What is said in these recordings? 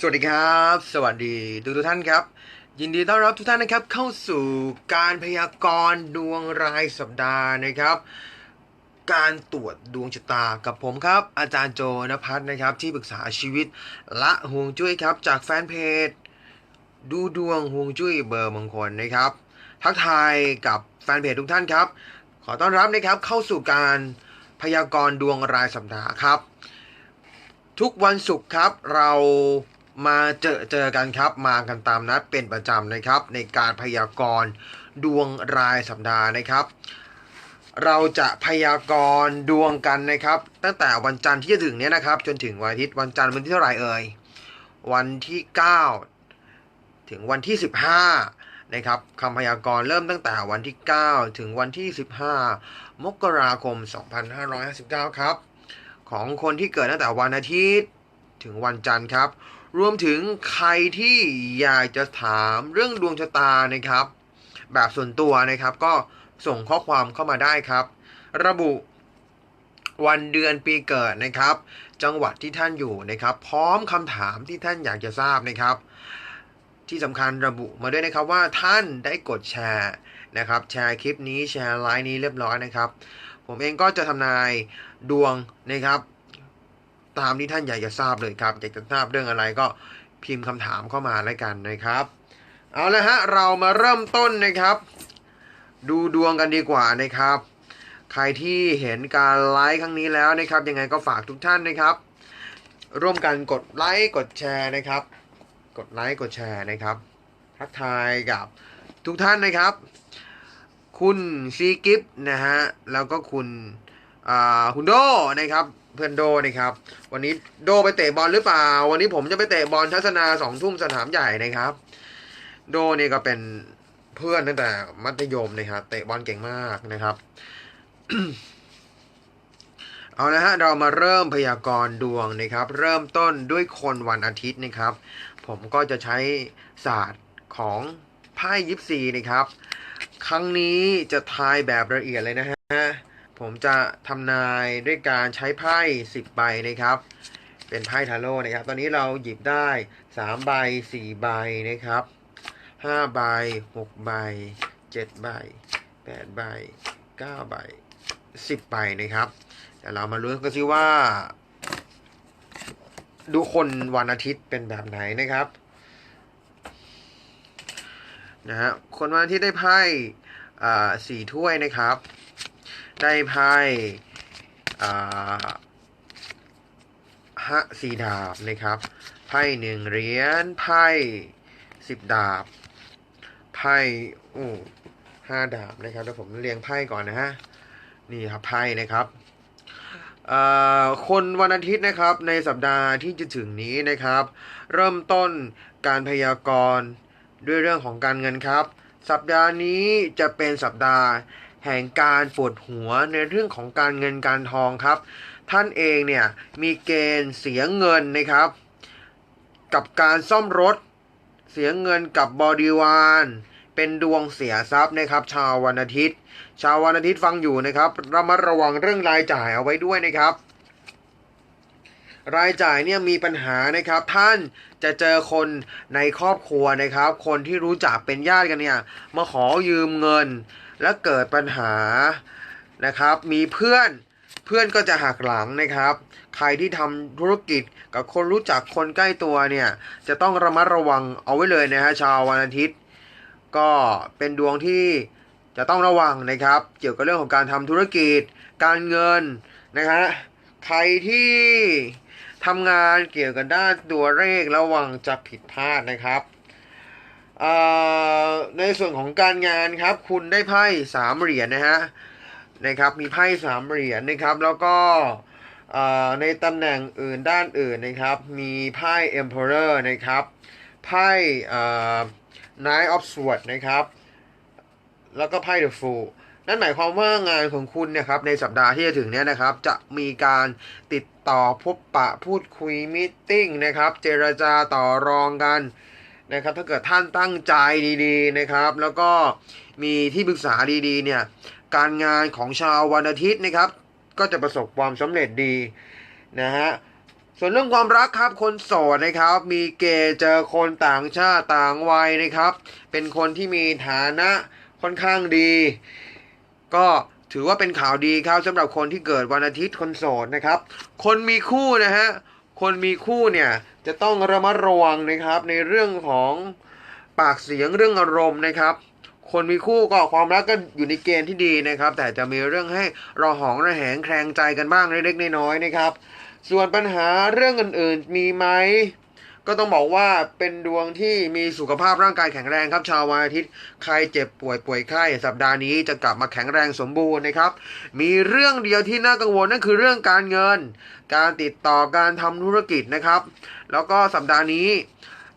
สวัสดีครับ สวัสดีทุกทุกท่านครับ ยินดีต้อนรับทุกท่านนะครับ เข้าสู่การพยากรณ์ดวงรายสัปดาห์นะครับ การตรวจดวงชะตากับผมครับ อาจารย์โจนภัทรนะครับ ที่ปรึกษาชีวิตละฮวงจุ้ยครับ จากแฟนเพจ ดูดวงฮวงจุ้ยเบอร์มงคลนะครับ ทักทายกับแฟนเพจทุกท่านครับ ขอต้อนรับนะครับเข้าสู่การพยากรณ์ดวงรายสัปดาห์ครับ ทุกวันศุกร์ครับเรา มาเจอเจอกันครับ มากันตามนัดเป็นประจำนะครับ ในการพยากรณ์ดวงรายสัปดาห์นะครับ เราจะพยากรณ์ดวงกันนะครับ ตั้งแต่วันจันทร์ที่จะถึงเนี้ยนะครับ จนถึงวันอาทิตย์วันจันทร์วันที่เท่าไหร่เอ่ยวันที่ 9 ถึงวันที่ 15นะครับคำพยากรณ์เริ่มตั้งแต่วันที่ 9 ถึงวันที่ 15 มกราคม 2559 ครับ ของคนที่เกิดตั้งแต่วันอาทิตย์ถึงวันจันทร์ครับ รวมถึงใครที่อยากจะถามเรื่องดวงชะตานะครับ แบบส่วนตัวนะครับ ก็ส่งข้อความเข้ามาได้ครับ ระบุวันเดือนปีเกิดนะครับ จังหวัดที่ท่านอยู่นะครับ พร้อมคำถามที่ท่านอยากจะทราบนะครับ ที่สำคัญระบุมาด้วยนะครับว่าท่านได้กดแชร์นะครับ แชร์คลิปนี้แชร์ไลน์นี้เรียบร้อยนะครับ ผมเองก็จะทำนายดวงนะครับ ตามที่ท่านอยากจะทราบเลยครับ อยากจะทราบเรื่องอะไรก็พิมพ์คำถามเข้ามาแล้วกันนะครับ เอาละฮะเรามาเริ่มต้นนะครับ ดูดวงกันดีกว่านะครับ ใครที่เห็นการไลฟ์ครั้งนี้แล้วนะครับ ยังไงก็ฝากทุกท่านนะครับ ร่วมกันกดไลค์กดแชร์นะครับ กดไลค์กดแชร์นะครับทักทายกับทุกท่านนะครับ คุณซีกิฟนะฮะแล้วก็คุณคุณโดนะครับ เพื่อนโดนะครับ วันนี้โดไปเตะบอลหรือเปล่า วันนี้ผมจะไปเตะบอลทัศนาสองทุ่มสนามใหญ่นะครับ โดนี่ก็เป็นเพื่อนตั้งแต่มัธยมนะครับเตะบอลเก่งมากนะครับ เอาละฮะเรามาเริ่มพยากรณ์ดวงนะครับ เริ่มต้นด้วยคนวันอาทิตย์นะครับ ผมก็จะใช้ศาสตร์ของไพ่ยิปซีนะครับ ครั้งนี้จะทายแบบละเอียดเลยนะฮะ ผมจะทำนายด้วยการใช้ไพ่10ใบนะครับ เป็นไพ่ทาโร่นะครับ ตอนนี้เราหยิบได้3ใบ4ใบนะครับ5ใบ6ใบ7ใบ8ใบ9ใบ10ใบนะครับเดี๋ยวเรามาลุ้นกันซิว่า ดูคนวันอาทิตย์เป็นแบบไหนนะครับนะฮะคนวันอาทิตย์ได้ไพ่สี่ถ้วยนะครับ ได้ไพ่อ่าฮะสี่ดาบนะครับไพ่หนึ่งเหรียญไพ่สิบดาบไพ่อู้ห้าดาบนะครับเดี๋ยวผมเรียงไพ่ก่อนนะฮะนี่ครับไพ่นะครับคนวันอาทิตย์นะครับในสัปดาห์ที่จะถึงนี้นะครับ เริ่มต้นการพยากรณ์ด้วยเรื่องของการเงินครับ สัปดาห์นี้จะเป็นสัปดาห์ แห่งการปวดหัวในเรื่องของการเงินการทองครับ ท่านเองเนี่ยมีเกณฑ์เสียเงินนะครับ กับการซ่อมรถ เสียเงินกับบริวารเป็นดวงเสียทรัพย์นะครับ ชาววันอาทิตย์ ชาววันอาทิตย์ฟังอยู่นะครับระมัดระวังเรื่องรายจ่ายเอาไว้ด้วยนะครับ รายจ่ายเนี่ยมีปัญหานะครับ ท่านจะเจอคนในครอบครัวนะครับ คนที่รู้จักเป็นญาติกันเนี่ยมาขอยืมเงิน และเกิดปัญหานะครับ มีเพื่อนเพื่อนก็จะหักหลังนะครับ ใครที่ทำธุรกิจกับคนรู้จักคนใกล้ตัวเนี่ยจะต้องระมัดระวังเอาไว้เลยนะฮะชาววันอาทิตย์ ก็เป็นดวงที่จะต้องระวังนะครับ เกี่ยวกับเรื่องของการทำธุรกิจ การเงินนะฮะใครที่ทำงานเกี่ยวกับด้านตัวเลขระวังจะผิดพลาดนะครับ ในส่วนของการงานครับ คุณได้ไพ่สามเหรียญนะฮะนะครับ มีไพ่สามเหรียญนะครับ แล้วก็ในตำแหน่งอื่นด้านอื่นนะครับ มีไพ่ Emperor นะครับ ไพ่เอ่อ Nine of Swords นะครับ แล้วก็ไพ่ The Fool นั่นหมายความว่างานของคุณเนะครับในสัปดาห์ที่จะถึงเนี้ยนะครับ จะมีการติดต่อพบปะพูดคุยมิทติ้งนะครับ เจรจาต่อรองกัน นะครับถ้าเกิดท่านตั้งใจดีๆนะครับ แล้วก็มีที่ปรึกษาดีๆเนี่ยการงานของชาววันอาทิตย์นะครับ ก็จะประสบความสำเร็จดีนะฮะส่วนเรื่องความรักครับคนโสดนะครับ มีเกย์เจอคนต่างชาติต่างวัยนะครับ เป็นคนที่มีฐานะค่อนข้างดี ก็ถือว่าเป็นข่าวดีครับสำหรับคนที่เกิดวันอาทิตย์คนโสดนะครับ คนมีคู่นะฮะ คนมีคู่เนี่ยจะต้องระมัดระวังนะครับ ในเรื่องของปากเสียงเรื่องอารมณ์นะครับ คนมีคู่ก็ความรักก็อยู่ในเกณฑ์ที่ดีนะครับ แต่จะมีเรื่องให้รอหองระแหงแคลงใจกันบ้างเล็กๆน้อยๆนะครับ ส่วนปัญหาเรื่องอื่นๆมีไหม ก็ต้องบอกว่าเป็นดวงที่มีสุขภาพร่างกายแข็งแรงครับ ชาววันอาทิตย์ใครเจ็บป่วยป่วยไข้สัปดาห์นี้จะกลับมาแข็งแรงสมบูรณ์นะครับ มีเรื่องเดียวที่น่ากังวลนั่นคือเรื่องการเงิน การติดต่อการทำธุรกิจนะครับ แล้วก็สัปดาห์นี้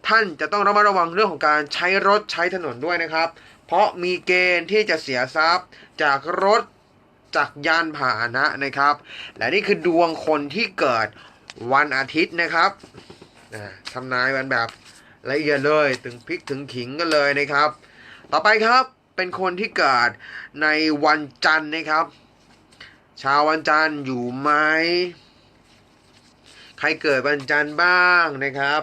ท่านจะต้องระมัดระวังเรื่องของการใช้รถใช้ถนนด้วยนะครับ เพราะมีเกณฑ์ที่จะเสียทรัพย์จากรถจากยานพาหนะนะครับ และนี่คือดวงคนที่เกิดวันอาทิตย์นะครับ ทำนายกันแบบละเอียดเลยถึงพริกถึงขิงกันเลยนะครับ ต่อไปครับเป็นคนที่เกิดในวันจันทร์นะครับ ชาววันจันทร์อยู่ไหมใครเกิดวันจันทร์บ้างนะครับ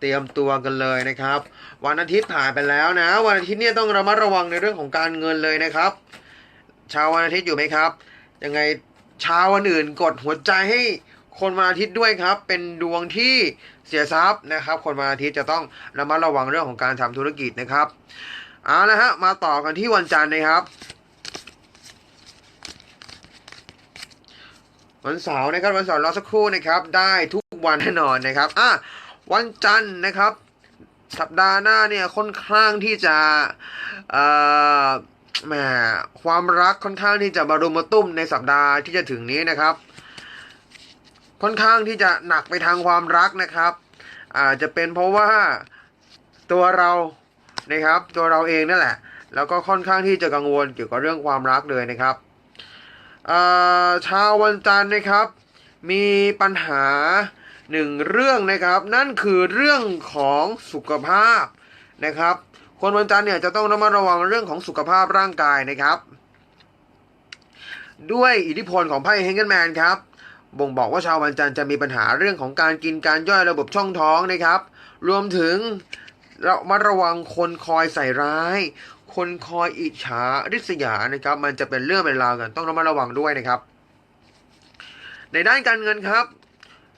เตรียมตัวกันเลยนะครับ วันอาทิตย์ผ่านไปแล้วนะ วันอาทิตย์เนี่ยต้องระมัดระวังในเรื่องของการเงินเลยนะครับ ชาววันอาทิตย์อยู่ไหมครับยังไงชาววันอื่นกดหัวใจให้ คนวันอาทิตย์ด้วยครับ เป็นดวงที่เสียทรัพย์นะครับ คนวันอาทิตย์จะต้องระมัดระวังเรื่องของการทำธุรกิจนะครับเอาละฮะมาต่อกันที่วันจันทร์นะครับ วันเสาร์นะครับวันเสาร์รอสักครู่นะครับ ได้ทุกวันแน่นอนนะครับอะวันจันทร์นะครับ สัปดาห์หน้าเนี่ยค่อนข้างที่จะเอ่อแหมความรักค่อนข้างที่จะมารุมมาตุ้มในสัปดาห์ที่จะถึงนี้นะครับ ค่อนข้างที่จะหนักไปทางความรักนะครับ อาจจะเป็นเพราะว่าตัวเรานะครับ ตัวเราเองนั่นแหละ แล้วก็ค่อนข้างที่จะกังวลเกี่ยวกับเรื่องความรักเลยนะครับชาววันจันทร์นะครับ มีปัญหาหนึ่งเรื่องนะครับ นั่นคือเรื่องของสุขภาพนะครับ คนวันจันทร์เนี่ยจะต้องระมัดระวังเรื่องของสุขภาพร่างกายนะครับ ด้วยอิทธิพลของไพ่เฮงเกนแมนครับ บ่งบอกว่าชาววันจันทร์จะมีปัญหาเรื่องของการกินการย่อยระบบช่องท้องนะครับ รวมถึงเระมัดระวังคนคอยใส่ร้าย คนคอยอิจฉาริษยานะครับ มันจะเป็นเรื่องเป็นราวกันต้องระมัดระวังด้วยนะครับ ในด้านการเงินครับ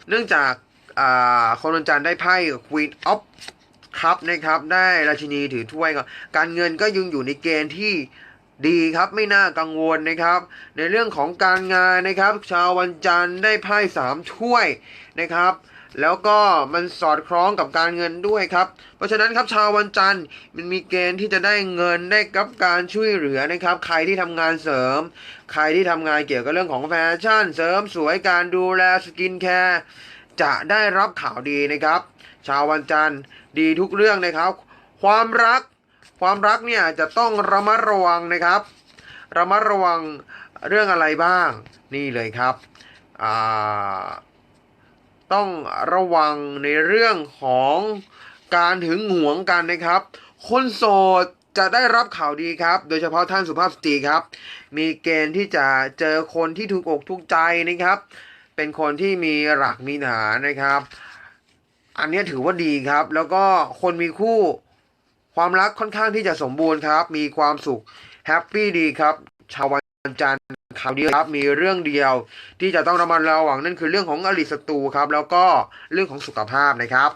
เนื่องจากอ่าคนวันจันทร์ได้ไพ่ Queen of ครับนะครับ ได้ราชินีถือถ้วยก็การเงินก็ยังอยู่ในเกณฑ์ที่ ดีครับไม่น่ากังวลนะครับ ในเรื่องของการงานนะครับ ชาววันจันทร์ได้ไพ่สามถ้วยนะครับ แล้วก็มันสอดคล้องกับการเงินด้วยครับ เพราะฉะนั้นครับชาววันจันทร์มันมีเกณฑ์ที่จะได้เงินได้กับการช่วยเหลือนะครับ ใครที่ทำงานเสริม ใครที่ทำงานเกี่ยวกับเรื่องของแฟชั่น เสริมสวยการดูแลสกินแคร์จะได้รับข่าวดีนะครับ ชาววันจันทร์ดีทุกเรื่องนะครับ ความรัก ความรักเนี่ยจะต้องระมัดระวังนะครับ ระมัดระวังเรื่องอะไรบ้าง นี่เลยครับ ต้องระวังในเรื่องของการถึงหวงกันนะครับ คนโสดจะได้รับข่าวดีครับ โดยเฉพาะท่านสุภาพสตรีครับ มีเกณฑ์ที่จะเจอคนที่ถูกอกถูกใจนะครับ เป็นคนที่มีหลักมีฐานนะครับ อันนี้ถือว่าดีครับ แล้วก็คนมีคู่ ความรักค่อนข้างที่จะสมบูรณ์ครับ มีความสุขแฮปปี้ดีครับ ชาววันจันทร์ข่าวดีครับมีเรื่องเดียวที่จะต้องระมัดระวังนั่นคือเรื่องของอริศัตรูครับ แล้วก็เรื่องของสุขภาพนะครับ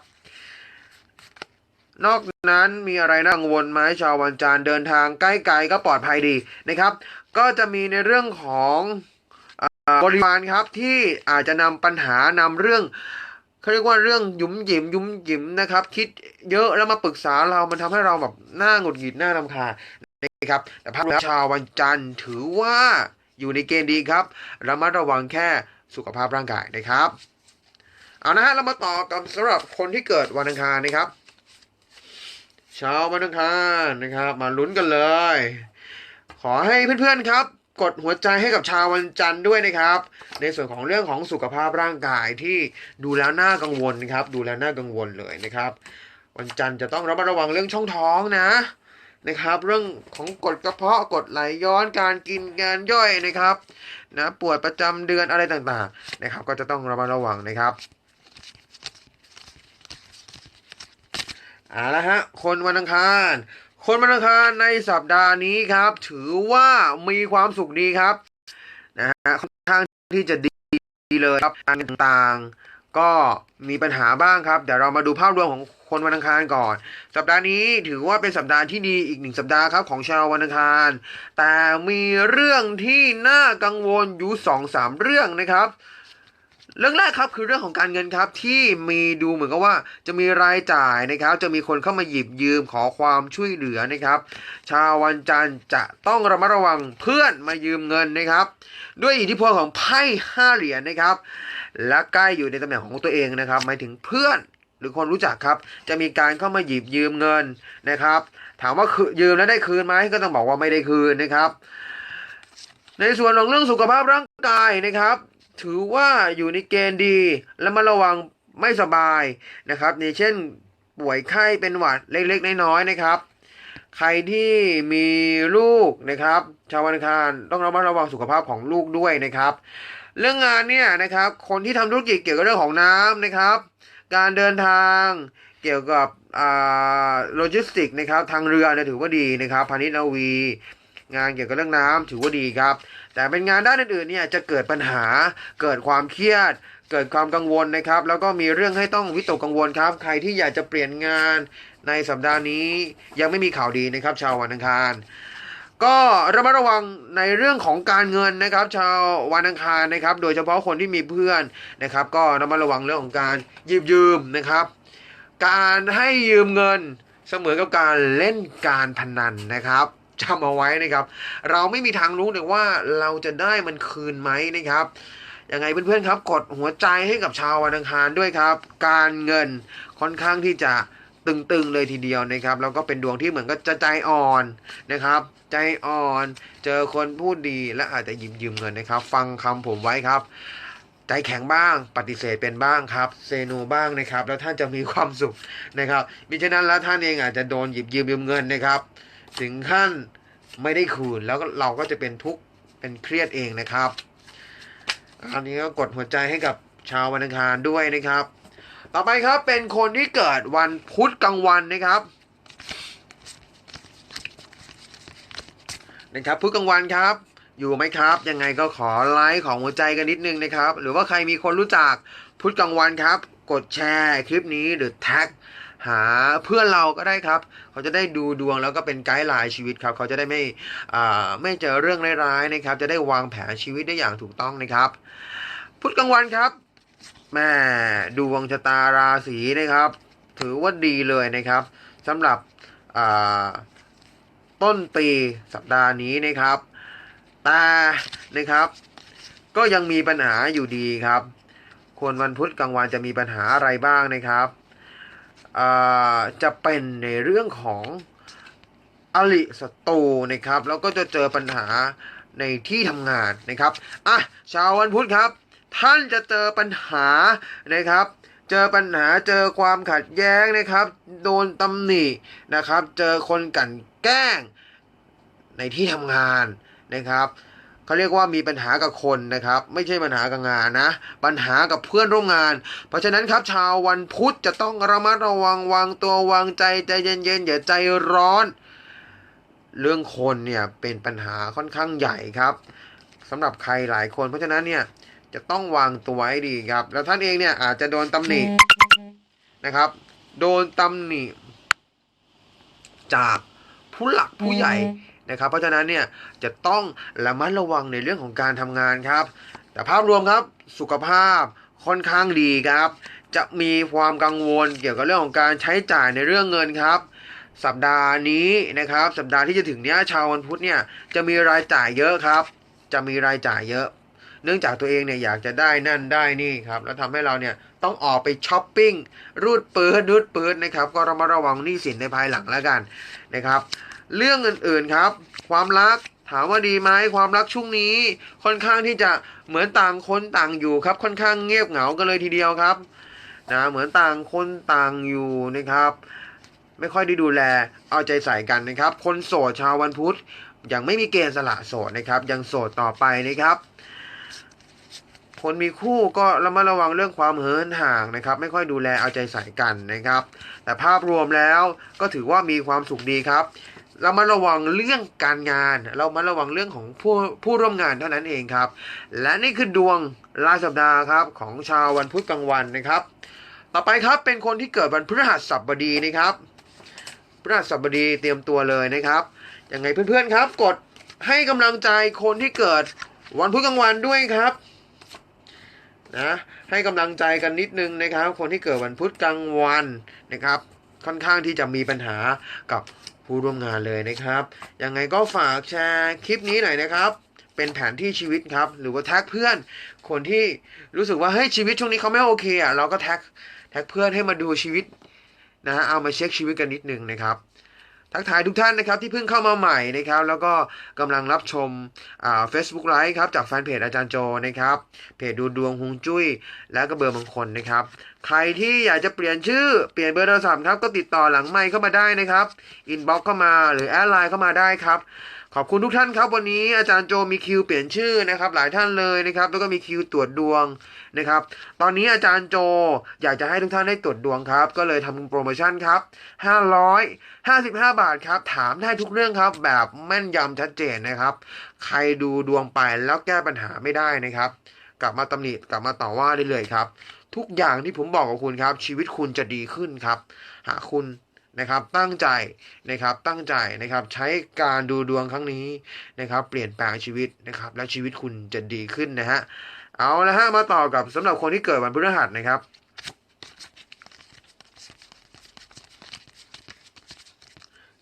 นอกนั้นมีอะไรน่ากังวลไหมชาววันจันทร์เดินทางใกล้ไกลก็ปลอดภัยดีนะครับ ก็จะมีในเรื่องของอบริวารครับที่อาจจะนำปัญหานำเรื่อง เขาเรียกว่าเรื่องยุ่มหยิมยุ่มหยิมนะครับ คิดเยอะแล้วมาปรึกษาเรามันทำให้เราแบบหน้าหงุดหงิดหน้ารำคาญนะครับ แต่ภาพรวชาววันจันทร์ถือว่าอยู่ในเกณฑ์ดีครับระมัดระวังแค่สุขภาพร่างกายนะครับเอานะฮะเรามาต่อกับสำหรับคนที่เกิดวันอังคารนะครับชาววันอังคารนะครับ มาลุ้นกันเลย ขอให้เพื่อนๆครับ กดหัวใจให้กับชาววันจันทร์ด้วยนะครับ ในส่วนของเรื่องของสุขภาพร่างกายที่ดูแล้วน่ากังวลครับ ดูแล้วน่ากังวลเลยนะครับ วันจันทร์จะต้องระมัดระวังเรื่องช่องท้องนะนะครับ เรื่องของกดกระเพาะกดไหลย้อนการกินการย่อยนะครับนะปวดประจำเดือนอะไรต่างๆนะครับ ก็จะต้องระมัดระวังนะครับเอาละฮะ คนวันอังคาร คนวันอังคารในสัปดาห์นี้ครับ ถือว่ามีความสุขดีครับนะฮะค่อนข้างที่จะดีเลยครับการเงินต่างๆ ก็มีปัญหาบ้างครับ เดี๋ยวเรามาดูภาพรวมของคนวันอังคารก่อน สัปดาห์นี้ถือว่าเป็นสัปดาห์ที่ดีอีกหนึ่งสัปดาห์ครับของชาววันอังคาร แต่มีเรื่องที่น่ากังวลอยู่สองสามเรื่องนะครับ เรื่องแรกครับคือเรื่องของการเงินครับที่มีดูเหมือนกับว่าจะมีรายจ่ายนะครับ จะมีคนเข้ามาหยิบยืมขอความช่วยเหลือนะครับ ชาววันจันทร์จะต้องระมัดระวังเพื่อนมายืมเงินนะครับ ด้วยอิทธิพลของไพ่ห้าเหรียญนะครับ และใกล้อยู่ในตำแหน่งของตัวเองนะครับ หมายถึงเพื่อนหรือคนรู้จักครับ จะมีการเข้ามาหยิบยืมเงินนะครับ ถามว่าคือยืมแล้วได้คืนไหมก็ต้องบอกว่าไม่ได้คืนนะครับ ในส่วนของเรื่องสุขภาพร่างกายนะครับ ถือว่าอยู่ในเกณฑ์ดีและมาระวังไม่สบายนะครับในเช่นป่วยไข้เป็นหวัดเล็กๆ น้อยๆนะครับ ใครที่มีลูกนะครับ ชาววันอังคารต้องระมัดระวังสุขภาพของลูกด้วยนะครับ เรื่องงานเนี่ยนะครับ คนที่ทำธุรกิจเกี่ยวกับเรื่องของน้ำนะครับ การเดินทางเกี่ยวกับอ่าโลจิสติกนะครับ ทางเรือเนี่ยถือว่าดีนะครับพาณิชย์นาวี งานเกี่ยวกับเรื่องน้ำถือว่าดีครับ แต่เป็นงานด้านอื่นๆเนี่ยจะเกิดปัญหาเกิดความเครียด เกิดความกังวลนะครับ แล้วก็มีเรื่องให้ต้องวิตกกังวลครับ ใครที่อยากจะเปลี่ยนงานในสัปดาห์นี้ยังไม่มีข่าวดีนะครับ ชาววันอังคารก็ระมัดระวังในเรื่องของการเงินนะครับ ชาววันอังคารนะครับ โดยเฉพาะคนที่มีเพื่อนนะครับ ก็ระมัดระวังเรื่องของการยืมยืมนะครับ การให้ยืมเงินเสมือนกับการเล่นการพนันนะครับ จำเอาไว้นะครับ เราไม่มีทางรู้เลยว่าเราจะได้มันคืนไหมนะครับยังไงเพื่อนๆครับ กดหัวใจให้กับชาววันอังคารด้วยครับ การเงินค่อนข้างที่จะตึงๆเลยทีเดียวนะครับแล้วก็เป็นดวงที่เหมือนกับจะใจอ่อนนะครับ ใจอ่อนเจอคนพูดดีและอาจจะยืมยืมเงินนะครับ ฟังคำผมไว้ครับ ใจแข็งบ้างปฏิเสธเป็นบ้างครับเซโนบ้างนะครับ แล้วท่านจะมีความสุขนะครับมิฉะนั้นแล้วท่านเองอาจจะโดนหยิบยืมยืมเงินนะครับ ถึงขั้นไม่ได้คืนแล้วเราก็จะเป็นทุกข์เป็นเครียดเองนะครับ อันนี้ก็กดหัวใจให้กับชาววันอังคารด้วยนะครับ ต่อไปครับเป็นคนที่เกิดวันพุธกลางวันนะครับนะครับพุธกลางวันครับ อยู่ไหมครับ ยังไงก็ขอไลค์ของหัวใจกันนิดนึงนะครับ หรือว่าใครมีคนรู้จักพุธกลางวันครับ กดแชร์คลิปนี้หรือแท็ก หาเพื่อนเราก็ได้ครับ เขาจะได้ดูดวงแล้วก็เป็นไกด์ไลน์ชีวิตครับ เขาจะได้ไม่ไม่เจอเรื่องร้ายๆนะครับ จะได้วางแผนชีวิตได้อย่างถูกต้องนะครับ พุธกลางวันครับแม่ดวงชะตาราศีนะครับ ถือว่าดีเลยนะครับสำหรับต้นปีสัปดาห์นี้นะครับแต่นะครับ ก็ยังมีปัญหาอยู่ดีครับคนวันพุธกลางวันจะมีปัญหาอะไรบ้างนะครับ จะเป็นในเรื่องของอลิศัตรูนะครับ แล้วก็จะเจอปัญหาในที่ทำงานนะครับอะชาววันพุธครับ ท่านจะเจอปัญหานะครับ เจอปัญหาเจอความขัดแย้งนะครับ โดนตำหนินะครับ เจอคนกลั่นแกล้งในที่ทำงานนะครับ เขาเรียกว่ามีปัญหากับคนนะครับ ไม่ใช่ปัญหากับงานนะ ปัญหากับเพื่อนร่วมงาน เพราะฉะนั้นครับชาววันพุธจะต้องระมัดระวังวางตัววางใจใจเย็นๆอย่าใจร้อน เรื่องคนเนี่ยเป็นปัญหาค่อนข้างใหญ่ครับสำหรับใครหลายคน เพราะฉะนั้นเนี่ยจะต้องวางตัวให้ดีครับ แล้วท่านเองเนี่ยอาจจะโดนตำหนินะครับ โดนตำหนิจากผู้หลักผู้ใหญ่ นะครับ เพราะฉะนั้นเนี่ยจะต้องระมัดระวังในเรื่องของการทำงานครับ แต่ภาพรวมครับสุขภาพค่อนข้างดีครับ จะมีความกังวลเกี่ยวกับเรื่องของการใช้จ่ายในเรื่องเงินครับ สัปดาห์นี้นะครับ สัปดาห์ที่จะถึงเนี้ยชาววันพุธเนี่ยจะมีรายจ่ายเยอะครับ จะมีรายจ่ายเยอะ เนื่องจากตัวเองเนี่ยอยากจะได้นั่นได้นี่ครับ แล้วทำให้เราเนี่ยต้องออกไปช้อปปิ้งรูดปืนรูดปืนนะครับ ก็ระมัดระวังหนี้สินในภายหลังแล้วกันนะครับ เรื่องอื่นๆครับ ความรักถามว่าดีไหมความรักช่วงนี้ค่อนข้างที่จะเหมือนต่างคนต่างอยู่ครับ ค่อนข้างเงียบเหงากันเลยทีเดียวครับนะเหมือนต่างคนต่างอยู่นะครับ ไม่ค่อยได้ดูแลเอาใจใส่กันนะครับ คนโสดชาววันพุธยังไม่มีเกณฑ์สละโสดนะครับ ยังโสดต่อไปนะครับ คนมีคู่ก็ระมัดระวังเรื่องความเหินห่างนะครับ ไม่ค่อยดูแลเอาใจใส่กันนะครับ แต่ภาพรวมแล้วก็ถือว่ามีความสุขดีครับ เรามาระวังเรื่องการงาน เรามาระวังเรื่องของผู้ผู้ร่วมงานเท่านั้นเองครับ และนี่คือดวงรายสัปดาห์ครับของชาววันพุธกลางวันนะครับ ต่อไปครับเป็นคนที่เกิดวันพฤหัสบดีนะครับพฤหัสบดีเตรียมตัวเลยนะครับยังไงเพื่อนๆครับ กดให้กำลังใจคนที่เกิดวันพุธกลางวันด้วยครับนะให้กำลังใจกันนิดนึงนะครับ คนที่เกิดวันพุธกลางวันนะครับ ค่อนข้างที่จะมีปัญหากับผู้ร่วมงานเลยนะครับ ยังไงก็ฝากแชร์คลิปนี้หน่อยนะครับ เป็นแผนที่ชีวิตครับ หรือว่าแท็กเพื่อน คนที่รู้สึกว่าเฮ้ยชีวิตช่วงนี้เขาไม่โอเคอะเราก็แท็กแท็กเพื่อนให้มาดูชีวิตนะฮะเอามาเช็คชีวิตกันนิดนึงนะครับทักทายทุกท่านนะครับที่เพิ่งเข้ามาใหม่นะครับ แล้วก็กำลังรับชมอ่า Facebook Live ครับจากแฟนเพจอาจารย์โจนะครับเพจดูดวงฮวงจุ้ย และก็เบอร์มงคลนะครับ ใครที่อยากจะเปลี่ยนชื่อเปลี่ยนเบอร์โทรศัพท์ครับ ก็ติดต่อหลังไมค์เข้ามาได้นะครับอินบ็อกเข้ามาหรือแอดไลน์เข้ามาได้ครับ ขอบคุณทุกท่านครับ วันนี้อาจารย์โจมีคิวเปลี่ยนชื่อนะครับ หลายท่านเลยนะครับ แล้วก็มีคิวตรวจดวงนะครับ ตอนนี้อาจารย์โจอยากจะให้ทุกท่านได้ตรวจดวงครับ ก็เลยทำโปรโมชั่นครับ555 บาทครับ ถามได้ทุกเรื่องครับ แบบแม่นยำชัดเจนนะครับ ใครดูดวงไปแล้วแก้ปัญหาไม่ได้นะครับ กลับมาตำหนิกลับมาต่อว่าได้เลยครับ ทุกอย่างที่ผมบอกกับคุณครับ ชีวิตคุณจะดีขึ้นครับ หากคุณนะครับตั้งใจนะครับตั้งใจนะครับใช้การดูดวงครั้งนี้นะครับ เปลี่ยนแปลงชีวิตนะครับ และชีวิตคุณจะดีขึ้นนะฮะเอาละฮะมาต่อกับสำหรับคนที่เกิดวันพฤหัสนะครับ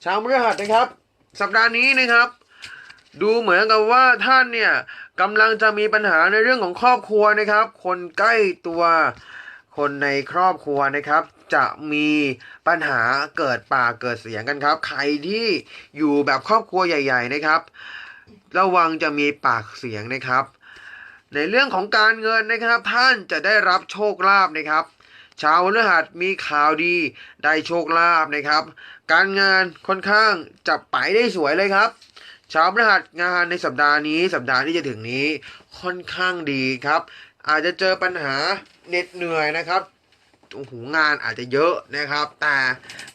ชาวพฤหัสนะครับ สัปดาห์นี้นะครับ ดูเหมือนกับว่าท่านเนี่ย กำลังจะมีปัญหาในเรื่องของครอบครัวนะครับ คนใกล้ตัวคนในครอบครัวนะครับ จะมีปัญหาเกิดปากเกิดเสียงกันครับ ใครที่อยู่แบบครอบครัวใหญ่ ๆ นะครับ ระวังจะมีปากเสียงนะครับ ในเรื่องของการเงินนะครับ ท่านจะได้รับโชคลาภนะครับ ชาวพฤหัสมีข่าวดีได้โชคลาภนะครับ การงานค่อนข้างจะไปได้สวยเลยครับ ชาวพฤหัสงานในสัปดาห์นี้สัปดาห์ที่จะถึงนี้ค่อนข้างดีครับ อาจจะเจอปัญหาเหน็ดเหนื่อยนะครับโอ้โหงานอาจจะเยอะนะครับ แต่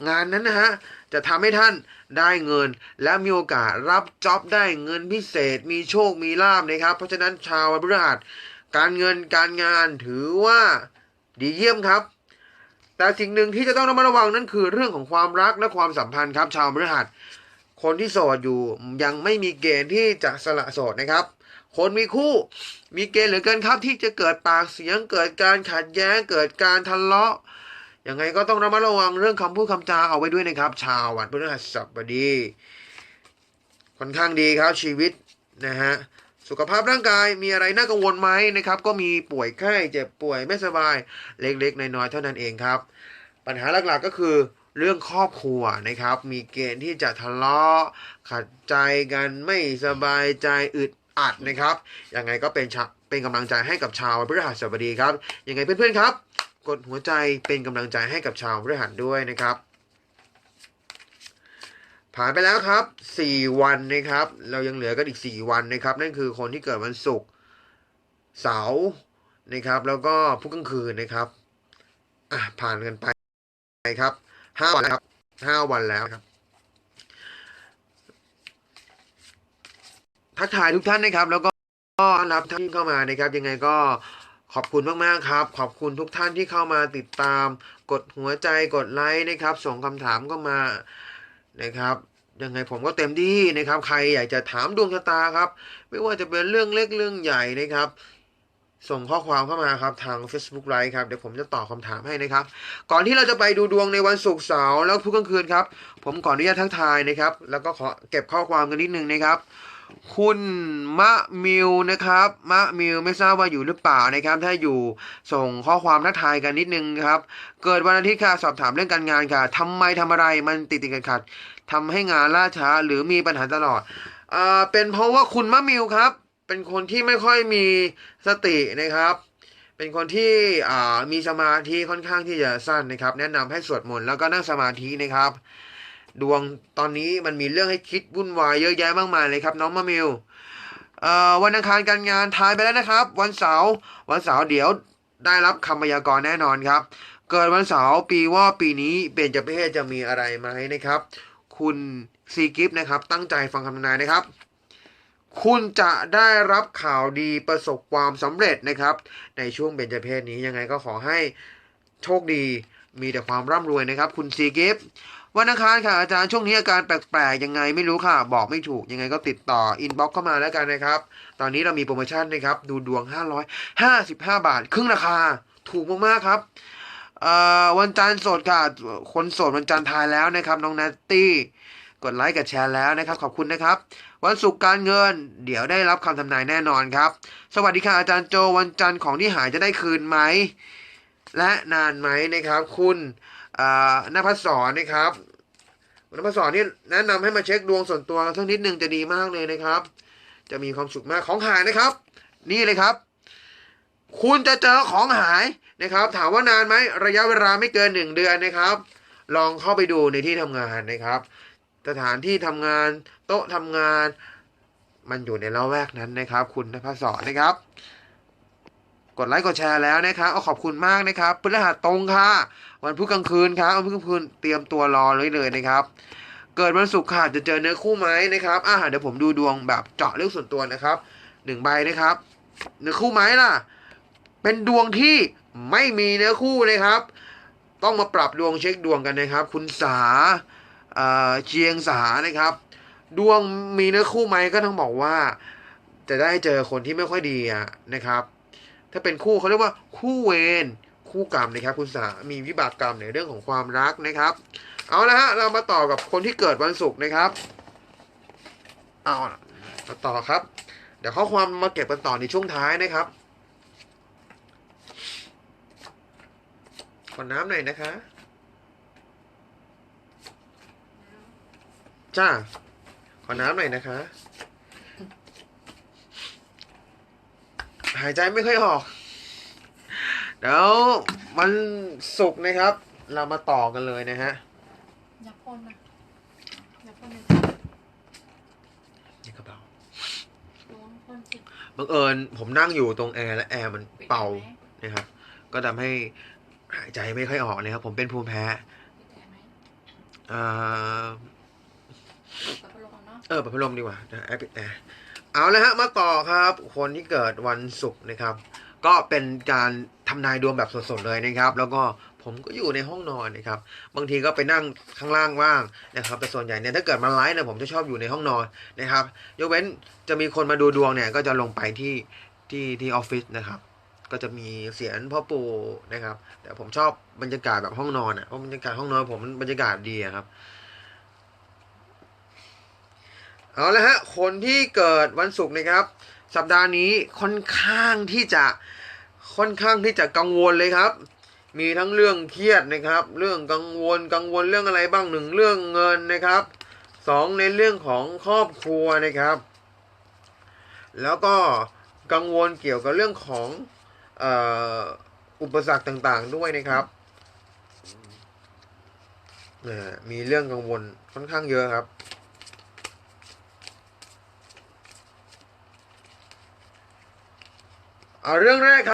งานนั้นนะฮะจะทำให้ท่านได้เงิน และมีโอกาสรับจ็อบได้เงินพิเศษ มีโชคมีลาบนะครับ เพราะฉะนั้นชาวพฤหัสการเงินการงานถือว่าดีเยี่ยมครับ แต่สิ่งหนึ่งที่จะต้องระมัดระวังนั่นคือเรื่องของความรักและความสัมพันธ์ครับ ชาวพฤหัส คนที่โสดอยู่ยังไม่มีเกณฑ์ที่จะสละโสดนะครับ คนมีคู่มีเกณฑ์เหลือเกินครับ ที่จะเกิดปากเสียงเกิดการขัดแย้งเกิดการทะเลาะยังไงก็ต้องระมัดระวังเรื่องคำพูดคำจาเอาไว้ด้วยนะครับ ชาววันพฤหัสบดี ค่อนข้างดีครับชีวิตนะฮะสุขภาพร่างกายมีอะไรน่ากังวลไหมนะครับ ก็มีป่วยไข้เจ็บป่วยไม่สบายเล็กๆน้อยๆเท่านั้นเองครับ ปัญหาหลักๆก็คือ เรื่องครอบครัวนะครับ มีเกณฑ์ที่จะทะเลาะขัดใจกันไม่สบายใจอึดอัดนะครับยังไงก็เป็นชะเป็นกำลังใจให้กับชาวพฤหัสบดีครับยังไงเพื่อนๆครับ กดหัวใจเป็นกำลังใจให้กับชาวพฤหัสด้วยนะครับผ่านไปแล้วครับ 4 วันนะครับ เรายังเหลือกันอีก 4 วันนะครับ นั่นคือคนที่เกิดวันศุกร์เสาร์นะครับ แล้วก็พุธกลางคืนนะครับ อะผ่านกันไปครับ ห้าวันแล้วครับห้าวันแล้วครับ ทักทายทุกท่านนะครับ แล้วก็รับท่านที่เข้ามานะครับ ยังไงก็ขอบคุณมากๆครับ ขอบคุณทุกท่านที่เข้ามาติดตาม กดหัวใจกดไลค์นะครับ ส่งคำถามเข้ามานะครับยังไงผมก็เต็มที่นะครับ ใครอยากจะถามดวงชะตาครับ ไม่ว่าจะเป็นเรื่องเล็กเรื่องใหญ่นะครับ ส่งข้อความเข้ามาครับทาง Facebook Live ครับเดี๋ยวผมจะตอบคำถามให้นะครับ ก่อนที่เราจะไปดูดวงในวันศุกร์เสาร์แล้วพุธกลางคืนครับ ผมขออนุญาตทักทายนะครับ แล้วก็ขอเก็บข้อความกันนิดนึงนะครับ คุณมะมิวนะครับมะมิวไม่ทราบว่าอยู่หรือเปล่านะครับ ถ้าอยู่ส่งข้อความทักทายกันนิดนึงครับ เกิดวันอาทิตย์ค่ะสอบถามเรื่องการงานค่ะทำไมทำอะไรมันติดติดขัดขัดทำให้งานล่าช้าหรือมีปัญหาตลอดอ่าเป็นเพราะว่าคุณมะมิวครับ เป็นคนที่ไม่ค่อยมีสตินะครับ เป็นคนที่มีสมาธิค่อนข้างที่จะสั้นนะครับ แนะนำให้สวดมนต์แล้วก็นั่งสมาธินะครับ ดวงตอนนี้มันมีเรื่องให้คิดวุ่นวายเยอะแยะมากมายเลยครับ น้องมะมิววันอังคารการงานทายไปแล้วนะครับ วันเสาร์วันเสาร์เดี๋ยวได้รับคำพยากรณ์แน่นอนครับ เกิดวันเสาร์ปีว่าปีนี้เบญจเพศจะมีอะไรไหมนะครับ คุณซีกิฟนะครับตั้งใจฟังคำทำนายนะครับ คุณจะได้รับข่าวดีประสบความสำเร็จนะครับ ในช่วงเบญจเพศนี้ยังไงก็ขอให้โชคดีมีแต่ความร่ำรวยนะครับ คุณซีกิฟวันอังคารค่ะอาจารย์ช่วงนี้อาการแปลกๆ ยังไงไม่รู้ค่ะ บอกไม่ถูกยังไงก็ติดต่ออินบ็อกเข้ามาแล้วกันนะครับ ตอนนี้เรามีโปรโมชั่นนะครับ ดูดวง 555 บาท ครึ่งราคา ถูกมากๆครับวันจันทร์สดค่ะ คนโสดวันจันทร์ทายแล้วนะครับ น้องนัตตี้ กดไลค์กดแชร์แล้วนะครับ ขอบคุณนะครับ วันศุกร์การเงิน เดี๋ยวได้รับคำทำนายแน่นอนครับ สวัสดีค่ะอาจารย์โจวันจันทร์ของที่หายจะได้คืนไหม และนานไหมนะครับ คุณนภัสสรนะครับนภัสสรนี่แนะนำให้มาเช็คดวงส่วนตัวสักนิดหนึ่งจะดีมากเลยนะครับ จะมีความสุขมากของหายนะครับ นี่เลยครับ คุณจะเจอของหายนะครับ ถามว่านานไหมระยะเวลาไม่เกินหนึ่งเดือนนะครับ ลองเข้าไปดูในที่ทำงานนะครับ สถานที่ทำงาน โต๊ะทำงาน มันอยู่ในละแวกนั้นนะครับ คุณนภัสสรนะครับ กดไลค์กดแชร์แล้วนะครับเอาขอบคุณมากนะครับพฤหัสตรงค่ะ วันพุธกลางคืนครับวันพุธกลางคืนเตรียมตัวรอเลยเลยนะครับ เกิดวันศุกร์ค่ะจะเจอเนื้อคู่ไหมนะครับอ่าเดี๋ยวผมดูดวงแบบเจาะเรื่องส่วนตัวนะครับหนึ่งใบนะครับ เนื้อคู่ไหมล่ะ เป็นดวงที่ไม่มีเนื้อคู่นะครับ ต้องมาปรับดวงเช็คดวงกันนะครับ คุณสา เชียงสานะครับ ดวงมีเนื้อคู่ไหมก็ต้องบอกว่า จะได้เจอคนที่ไม่ค่อยดีนะครับ ถ้าเป็นคู่เขาเรียกว่าคู่เวรคู่กรรมนะครับ คุณสามีวิบากกรรมในเรื่องของความรักนะครับ เอาละฮะเรามาต่อกับคนที่เกิดวันศุกร์นะครับเอาละมาต่อครับ เดี๋ยวข้อความมาเก็บกันต่อในช่วงท้ายนะครับขอน้ำหน่อยนะคะ จ้า ขอน้ำหน่อยนะคะ หายใจไม่ค่อยออก เดี๋ยวมันสุกร์นะครับ เรามาต่อกันเลยนะฮะ อย่าพ่นนะอย่าพ่นเลยนี่กระเป๋าระวังพ่นสิบังเอิญผมนั่งอยู่ตรงแอร์และแอร์มันเป่าปิดแอร์ไหมนะครับ ก็ทำให้หายใจไม่ค่อยออกนะครับ ผมเป็นภูมิแพ้ ปิดแอร์ไหม เอ่อ เปิดพัดลมเอาเนาะเออเปิดพัดลมดีกว่านะแอร์ปิดแอร์เอาละฮะมาต่อครับ คนที่เกิดวันศุกร์นะครับ ก็เป็นการทำนายดวงแบบสดๆเลยนะครับ แล้วก็ผมก็อยู่ในห้องนอนนะครับ บางทีก็ไปนั่งข้างล่างว่างนะครับแต่ส่วนใหญ่เนี่ยถ้าเกิดมาไลฟ์เนี่ยผมจะชอบอยู่ในห้องนอนนะครับยกเว้นจะมีคนมาดูดวงเนี่ย ก็จะลงไปที่ที่ที่ออฟฟิศนะครับ ก็จะมีเสียงพ่อปู่นะครับ แต่ผมชอบบรรยากาศแบบห้องนอนอะเพราะบรรยากาศห้องนอนผมบรรยากาศดีครับ เอาละฮะคนที่เกิดวันศุกร์นะครับ สัปดาห์นี้ค่อนข้างที่จะค่อนข้างที่จะกังวลเลยครับ มีทั้งเรื่องเครียดนะครับ เรื่องกังวลกังวลเรื่องอะไรบ้างหนึ่งเรื่องเงินนะครับสองในเรื่องของครอบครัวนะครับ แล้วก็กังวลเกี่ยวกับเรื่องของอ,อุปสรรคต่างๆด้วยนะครับมีเรื่องกังวลค่อนข้างเยอะครับ เอาเรื่องแรกครับ